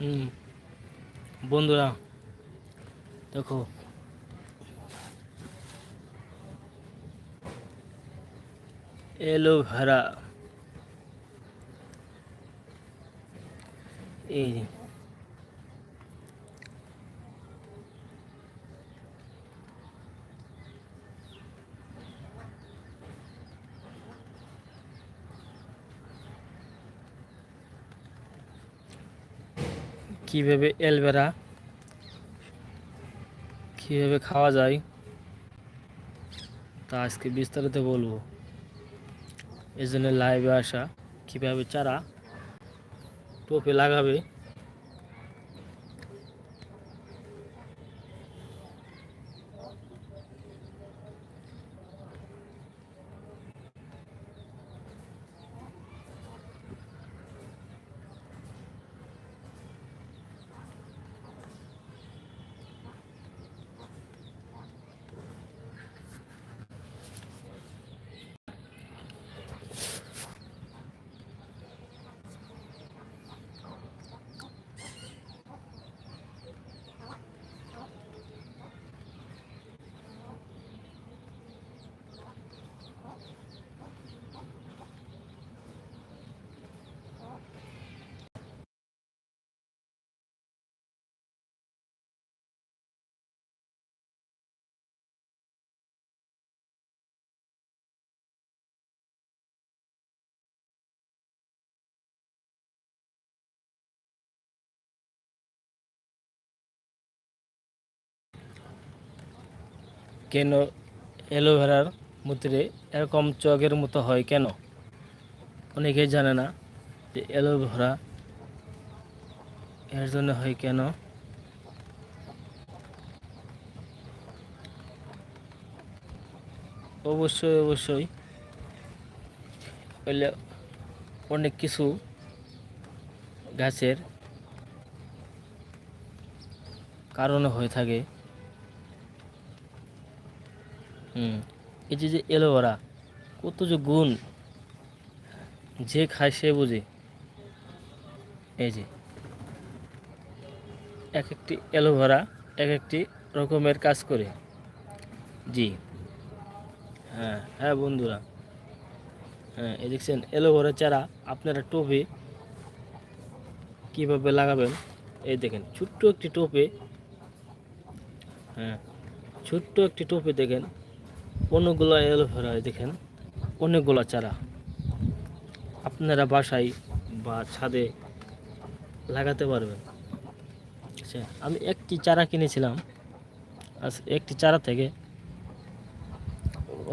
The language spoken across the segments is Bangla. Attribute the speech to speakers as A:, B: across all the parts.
A: হুম। বন্ধুরা দেখো। এলোভেরা। এই কীভাবে এলবেরা কীভাবে খাওয়া যায়, তা আজকে বিস্তারিত বলব। এই জন্য লাইভে আসা, কীভাবে চারা টোপে লাগাবে কেন অ্যালোভেরার মধ্যে এরকম চকের মতো হয় কেন? অনেকেই জানে না যে অ্যালোভেরা এর জন্য হয় কেন? অবশ্যই অবশ্যই। হইলে অনেক কিছু গাছের কারণে হয়ে থাকে। হুম। এই যে এলোভেরা কত যে গুণ। যে খায় সে বুঝে। এই যে। এক একটি অ্যালোভেরা এক একটি রকমের কাজ করে। জি। হ্যাঁ হ্যাঁ বন্ধুরা। হ্যাঁ এই দেখছেন, অ্যালোভেরা চারা আপনারা টোপে কীভাবে লাগাবেন? এই দেখেন, ছোট্ট একটি টোপে হ্যাঁ ছোট্ট একটি টোপে দেখেন। অনেকগুলো অ্যালোভেরা দেখেন অনেকগুলো চারা। আপনারা বাসায় বা ছাদে লাগাতে পারবেন। আচ্ছা আমি একটি চারা কিনেছিলাম। একটি চারা থেকে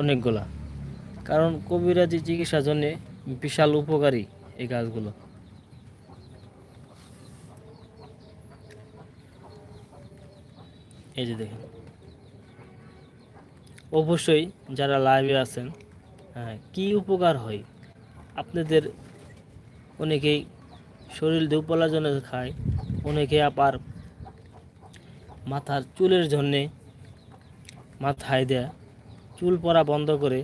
A: অনেকগুলা। কারণ কবিরাজি চিকিৎসার জন্যে বিশাল উপকারী এই গাছগুলো। এই যে দেখেন। অবশ্যই যারা লাইভে আছেন হ্যাঁ কী উপকার হয়? আপনাদের অনেকেই শরীর দুপলার জন্য খায়, অনেকে আবার মাথার চুলের জন্যে মাথায় দেয়া চুল পরা বন্ধ করে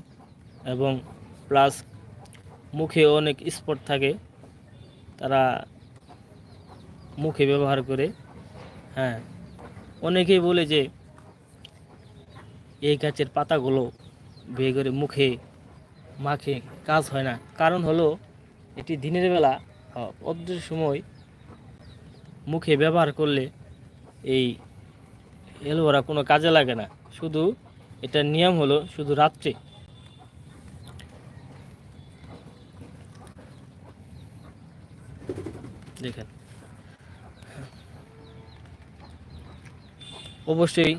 A: এবং প্লাস মুখে অনেক স্পট থাকে, তারা মুখে ব্যবহার করে হ্যাঁ অনেকেই বলে যে এই গাছের পাতাগুলো বেয়ে করে মুখে, মাখে কাজ হয় না। কারণ হলো, এটি দিনের বেলা অদ্রের সময় মুখে ব্যবহার করলে এই এলোভেরা কোনো কাজে লাগে না। শুধু এটার নিয়ম হলো, শুধু রাত্রে দেখেন। অবশ্যই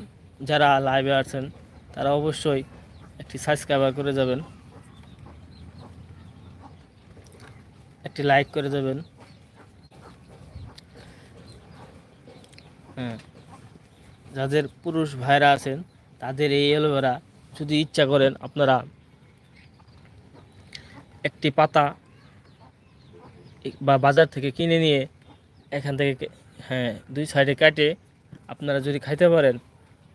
A: যারা লাইভে আছেন তারা অবশ্যই একটি সাবস্ক্রাইবার করে যাবেন। একটি লাইক করে যাবেন। হ্যাঁ। যাদের পুরুষ ভাইরা আছেন, তাদের এই অ্যালোভেরা যদি ইচ্ছা করেন, আপনারা একটি পাতা বা বাজার থেকে কিনে নিয়ে এখান থেকে হ্যাঁ দুই সাইডে কাটে আপনারা যদি খাইতে পারেন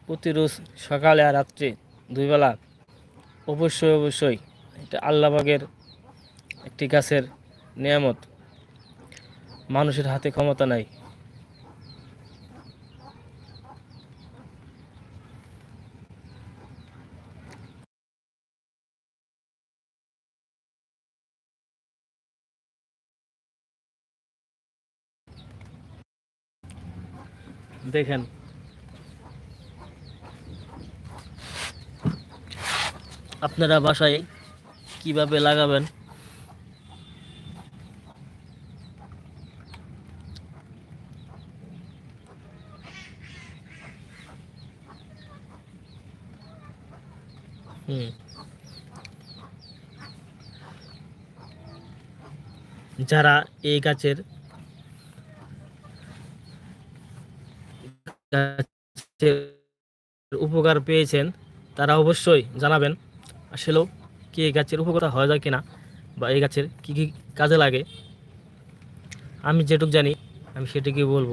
A: প্রতি রোজ সকালে আর রাত্রে দুইবেলা অবশ্যই অবশ্যই এটা আল্লাবাগের একটি গাছের নিয়ামত। মানুষের হাতে ক্ষমতা নাই। দেখেন আপনারা বাসায় কীভাবে লাগাবেন? যারা এই গাছের উপকার পেয়েছেন তারা অবশ্যই জানাবেন। আসলেও কি এই গাছের উপকার হওয়া যায় কিনা বা এই গাছের কি কি কাজে লাগে, আমি যেটুক জানি, আমি সেটুকুই বলব।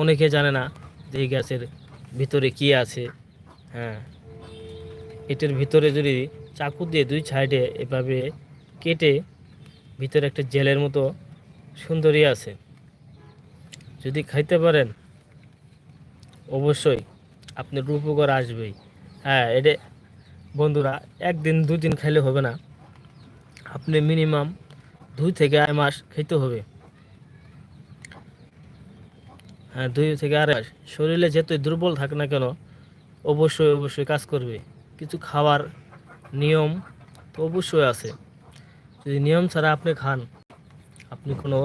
A: অনেকে জানে না যে এই গাছের ভিতরে কি আছে হ্যাঁ। এটার ভিতরে যদি চাকু দিয়ে দুই সাইডে এভাবে কেটে ভিতরে একটা জেলের মতো সুন্দরী আছে, যদি খাইতে পারেন, অবশ্যই আপনার উপকার আসবেই। হ্যাঁ এটা বন্ধুরা, একদিন দুদিন খাইলে হবে না। আপনি মিনিমাম দুই থেকে আড়াই মাস খেতে হবে। হ্যাঁ দুই থেকে আড়াই মাস। শরীরে যতই দুর্বল থাক না কেন, অবশ্যই অবশ্যই কাজ করবে। কিছু খাওয়ার নিয়ম তো অবশ্যই আছে। যদি নিয়ম ছাড়া আপনি খান, আপনি কোনো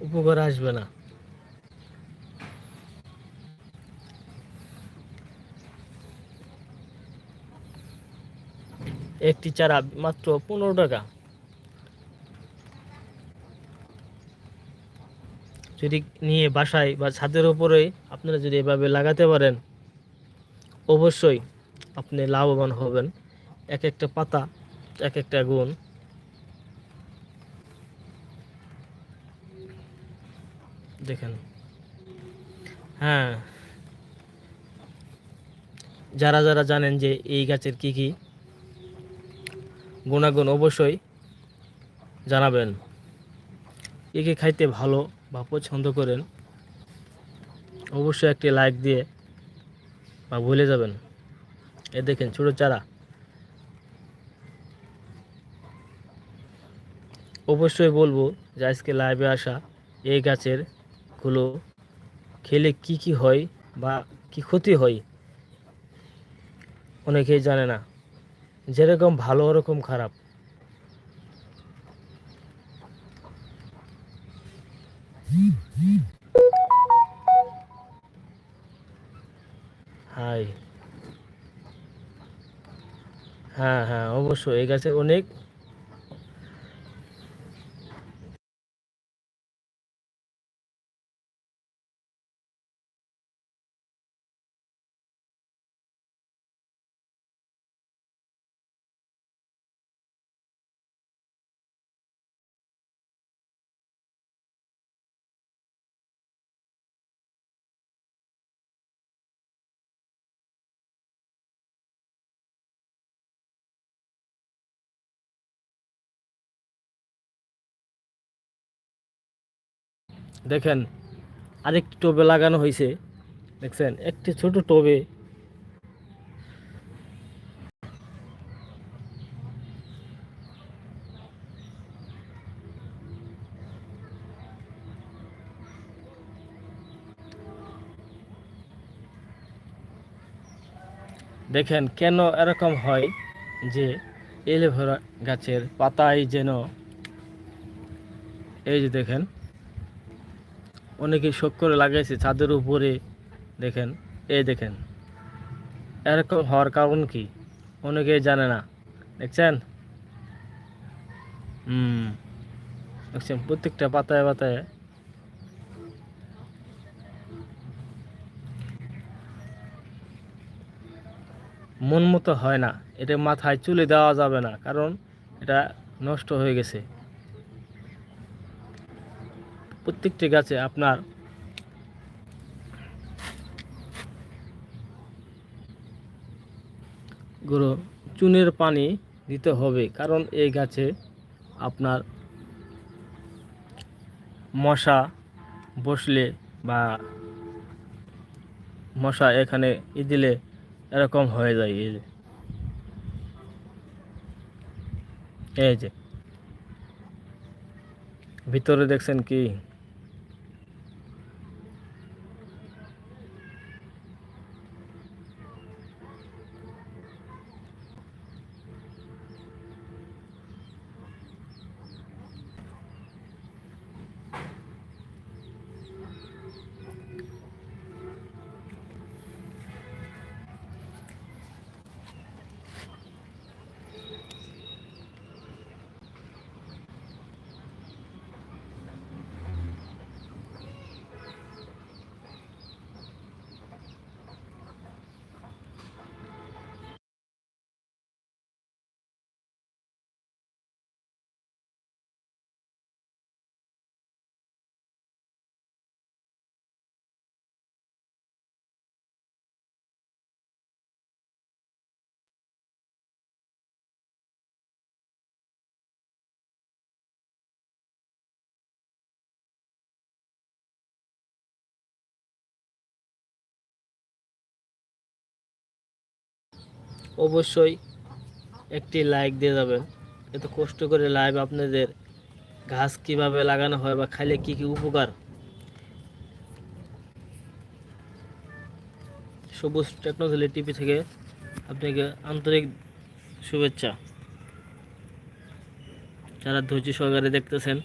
A: উপকার আসবে না। একটি চারা মাত্র পনেরো টাকা। যদি নিয়ে বাসায় বা ছাদের উপরে আপনারা যদি এভাবে লাগাতে পারেন, অবশ্যই আপনি লাভবান হবেন। এক একটা পাতা, এক একটা গুণ। দেখেন। হ্যাঁ। যারা যারা জানেন যে এই গাছের কি কি গুণাগুণ অবশ্যই জানাবেন। কে কে খাইতে ভালো বা পছন্দ করেন, অবশ্যই একটি লাইক দিয়ে বা ভুলে যাবেন। এ দেখেন ছোটো চারা। অবশ্যই বলব যে আজকে লাইভে আসা এই গাছেরগুলো খেলে কি কি হয় বা কি ক্ষতি হয়, অনেকেই জানে না। যেরকম ভালো ওরকম খারাপ। হাই। হ্যাঁ হ্যাঁ অবশ্যই। এই গাছে অনেক দেখেন, আরেকটি টবে লাগানো হয়েছে দেখছেন, একটি ছোট টবে। দেখেন, কেন এরকম হয় যে এলোভেরা গাছের পাতায় যেন এই যে দেখেন অনেকে শোক করে লাগাইছে ছাদের উপরে, দেখেন, এই দেখেন। এরকম হওয়ার কারণ কি? অনেকে জানে না। দেখছেন? হুম, দেখছেন? প্রত্যেকটা পাতায় পাতায়। মন মতো হয় না। এটা মাথায় চুলে দেওয়া যাবে না, কারণ এটা নষ্ট হয়ে গেছে। প্রত্যেকটি গাছে আপনার। গুঁড়ো চুনের পানি দিতে হবে, কারণ এই গাছে আপনার মশা বসলে বা মশা এখানে ই দিলে এরকম হয়ে যায়, এই যে। এই যে। ভিতরে দেখছেন কি? অবশ্যই একটি লাইক দিয়ে যাবেন। এত কষ্ট করে লাইভ আপনাদের ঘাস কীভাবে লাগানো হয় বা খাইলে কি কি উপকার? সবুজ টেকনোলজি টিভি থেকে আপনাকে আন্তরিক শুভেচ্ছা। যারা ধৈর্য সহকারে দেখতেছেন,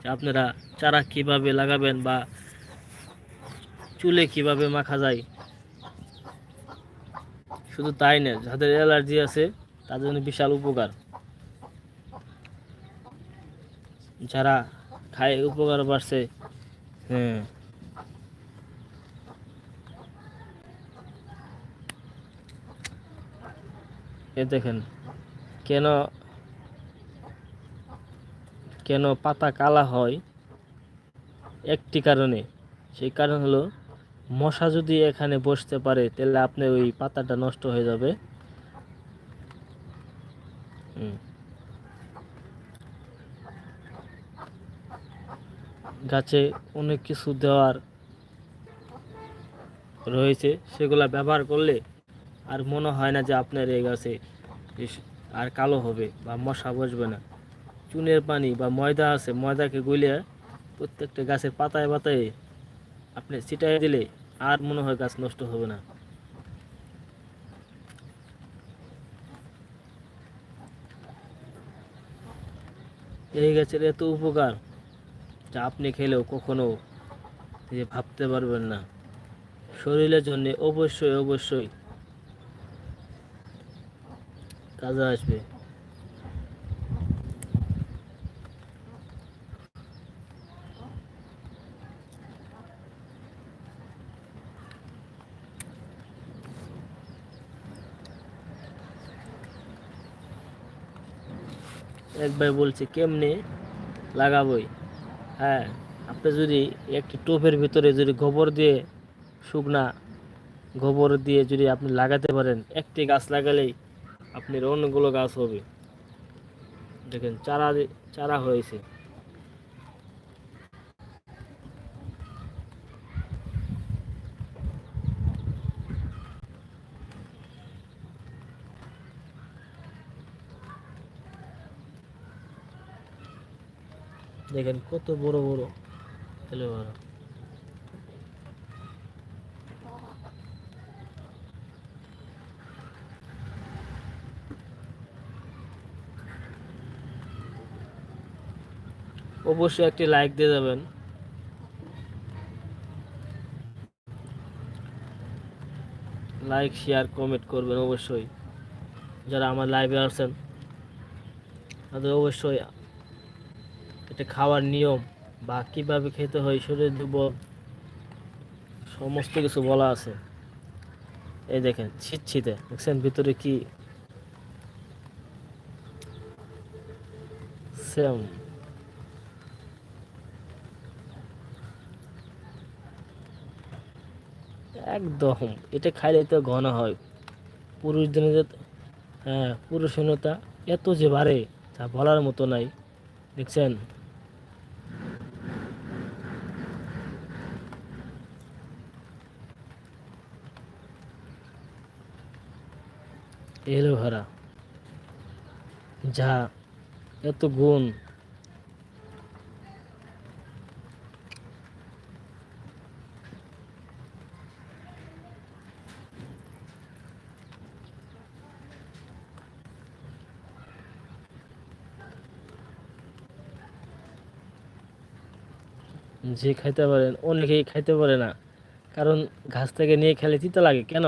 A: যে আপনারা চারা কীভাবে লাগাবেন বা চুলে কীভাবে মাখা যায় শুধু তাই না, যাদের অ্যালার্জি আছে, তাদের জন্য বিশাল উপকার। যারা খায়, উপকার বাড়ছে হ্যাঁ। এ দেখেন, কেন কেন পাতা কালা হয়? একটি কারণে। সেই কারণ হলো মশা যদি এখানে বসতে পারে, তাহলে আপনার ওই পাতাটা নষ্ট হয়ে যাবে। গাছে অনেক কিছু দেওয়ার রয়েছে, সেগুলা ব্যবহার করলে আর মনে হয় না যে আপনার এই গাছে আর কালো হবে বা মশা বসবে না। চুনের পানি বা ময়দা আছে, ময়দাকে গলিয়ে প্রত্যেকটা গাছের পাতায় পাতায় আপনি ছিটাই দিলে আর মনে হয় গাছ নষ্ট হবে না। এই গাছের এত উপকার যা আপনি খেলেও কখনো যে ভাবতে পারবেন না। শরীরের জন্য অবশ্যই অবশ্যই কাজে আসবে। এক ভাই বলছে, কেমনে লাগাবই? হ্যাঁ আপনি যদি একটি টোপের ভিতরে যদি গোবর দিয়ে শুকনা গোবর দিয়ে যদি আপনি লাগাতে পারেন, একটি গাছ লাগালেই আপনার অনেকগুলো গাছ হবে। দেখেন, চারা চারা হয়েছে। দেখেন কত বড় বড় এলোভেরা। অবশ্যই একটি লাইক দিয়ে যাবেন। লাইক শেয়ার কমেন্ট করবেন অবশ্যই। যারা আমার লাইভে আসছেন তাদের অবশ্যই এটা খাওয়ার নিয়ম বা কীভাবে খেতে হয় শরীর দুর্বল, সমস্ত কিছু বলা আছে। এই দেখেন ছিটছিতে দেখছেন ভিতরে কি? সেম। একদম, এটা খাইলে তো ঘন হয়। পুরুষদের হ্যাঁ পুরুষনতা এত যে বাড়ে, তা বলার মতো নাই। দেখছেন? এলোভেরা যা এত গুণ। যে খাইতে পারেন, অনেকেই খাইতে পারে না। কারণ ঘাস থেকে নিয়ে খেলে তিতা লাগে, কেন?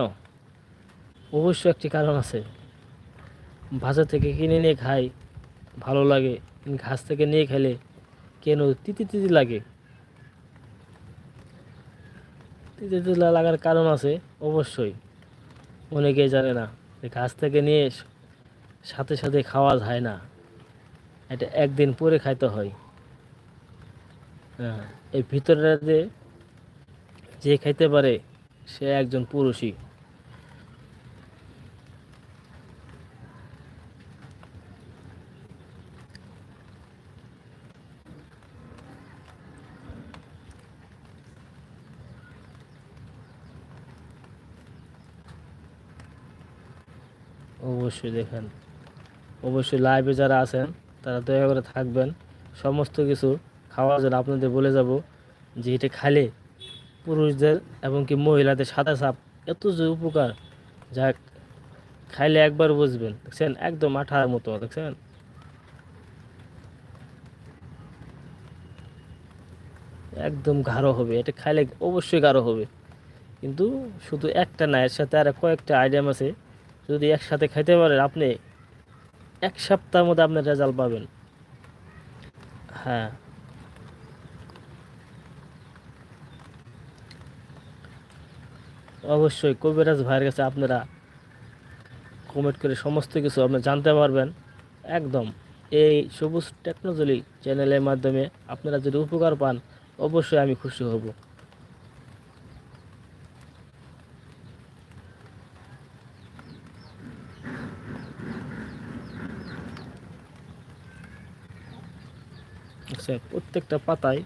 A: অবশ্য একটি কারণ আছে। বাজার থেকে কিনে নিয়ে খাই, ভালো লাগে। ঘাস থেকে নিয়ে খেলে কেন তিতি তিতি লাগে? তিতি তিতি লাগার কারণ আছে, অবশ্যই। অনেকেই জানে না ঘাস থেকে নিয়ে সাথে সাথে খাওয়া যায় না। এটা একদিন পরে খাইতে হ্যাঁ। এই ভিতরে যে খাইতে পারে, সে একজন পুরুষই। অবশ্যই দেখেন। অবশ্যই লাইভে যারা আছেন, তারা দয়া করে থাকবেন। সমস্ত কিছু খাওয়ার জন্য আপনাদের বলে যাব যে এটা খাইলে পুরুষদের এবং কি মহিলাদের সাদা সাপ এত যে উপকার যা খাইলে একবার বুঝবেন, দেখছেন? একদম আঠার মতো, দেখছেন? একদম গাঢ় হবে, এটা খাইলে অবশ্যই গাঢ় হবে। কিন্তু শুধু একটা না, এর সাথে আর কয়েকটা আইটেম আছে, যদি একসাথে খাইতে পারেন, আপনি এক সপ্তাহের মধ্যে আপনার রেজাল্ট পাবেন। হ্যাঁ। অবশ্যই কবিরাজ ভাইয়ের কাছে আপনারা কমেন্ট করে সমস্ত কিছু আপনি জানতে পারবেন। একদম, এই সবুজ টেকনোলজি চ্যানেলের মাধ্যমে আপনারা যদি উপকার পান, অবশ্যই আমি খুশি হব। আচ্ছা প্রত্যেকটা পাতায়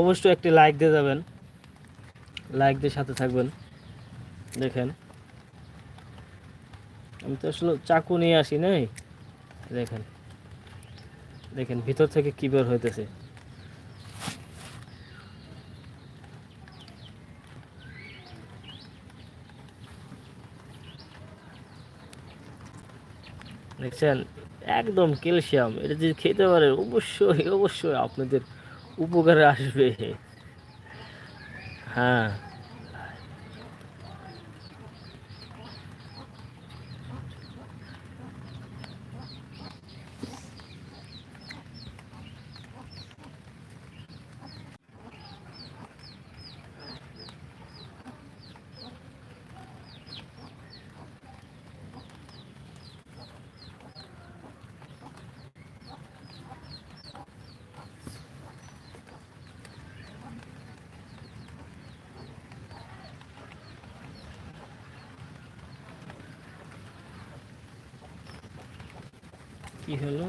A: অবশ্যই একটি লাইক দিয়ে যাবেন। লাইক দিয়ে সাথে থাকবেন। দেখেন। আমি তো আসলে চাকু নিয়ে আসি নাই। দেখেন। দেখেন, ভিতর থেকে কি বের হইতেছে। দেখছেন? একদম ক্যালসিয়াম। এটা যদি খেতে পারে অবশ্যই অবশ্যই আপনাদের উপকারে আসবে। হ্যাঁ। কি হলো?